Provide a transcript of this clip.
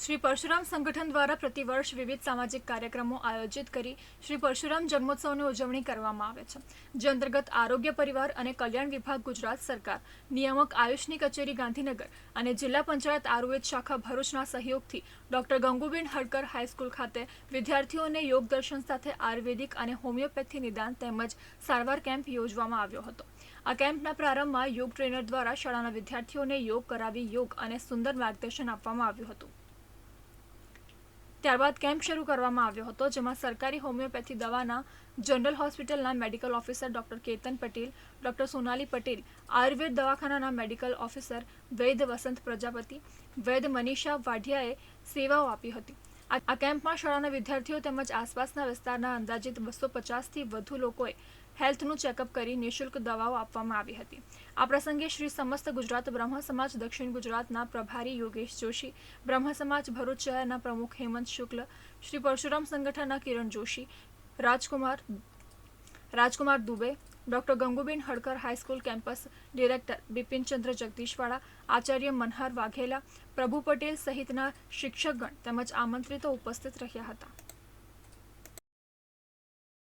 શ્રી પરશુરામ સંગઠન દ્વારા પ્રતિવર્ષ વિવિધ સામાજિક કાર્યક્રમો આયોજિત કરી શ્રી પરશુરામ જન્મોત્સવની ઉજવણી કરવામાં આવે છે. જે અંતર્ગત આરોગ્ય પરિવાર અને કલ્યાણ વિભાગ ગુજરાત સરકાર, નિયામક આયુષની કચેરી ગાંધીનગર અને જિલ્લા પંચાયત આયુર્વેદ શાખા ભરૂચના સહયોગથી ડોક્ટર ગંગુબેન હડકર હાઈસ્કૂલ ખાતે વિદ્યાર્થીઓને યોગ દર્શન સાથે આયુર્વેદિક અને હોમિયોપેથી નિદાન તેમજ સારવાર કેમ્પ યોજવામાં આવ્યો હતો. આ કેમ્પના પ્રારંભમાં યોગ ટ્રેનર દ્વારા શાળાના વિદ્યાર્થીઓને યોગ કરાવી યોગ અને સુંદર માર્ગદર્શન આપવામાં આવ્યું હતું. ત્યારબાદ કેમ્પ શરૂ કરવામાં આવ્યો હતો, જેમાં સરકારી હોમિયોપેથી દવાના જનરલ હોસ્પિટલના medical officer doctor Ketan Patel, doctor Sonali Patel, Ayurveda દવાખાનાના મેડિકલ ઓફિસર વૈદ વસંત પ્રજાપતિ વૈદ મનીષા વાઢિયાએ સેવાઓ આપી હતી. આ કેમ્પમાં શાળાના વિદ્યાર્થીઓ તેમજ આસપાસના વિસ્તારના અંદાજિત બસો પચાસથી વધુ લોકોએ હેલ્થનું ચેકઅપ કરી નિઃશુલ્ક દવાઓ આપવામાં આવી હતી. આ પ્રસંગે શ્રી સમસ્ત ગુજરાત બ્રહ્મ સમાજ, દક્ષિણ ગુજરાતના પ્રભારી યોગેશ જોશી, બ્રહ્મ સમાજ ભરૂચ શહેરના પ્રમુખ હેમંત શુક્લ, શ્રી પરશુરામ સંગઠનના Kiran Joshi, Rajkumar Rajkumar Dubey doctor ગંગુબેન Hadkar high school campus director Bipinchandra Jagdishwala, Acharya Manhar Vaghela, પ્રભુ પટેલ સહિતના શિક્ષકગણ તેમજ આમંત્રિતો ઉપસ્થિત રહ્યા હતા.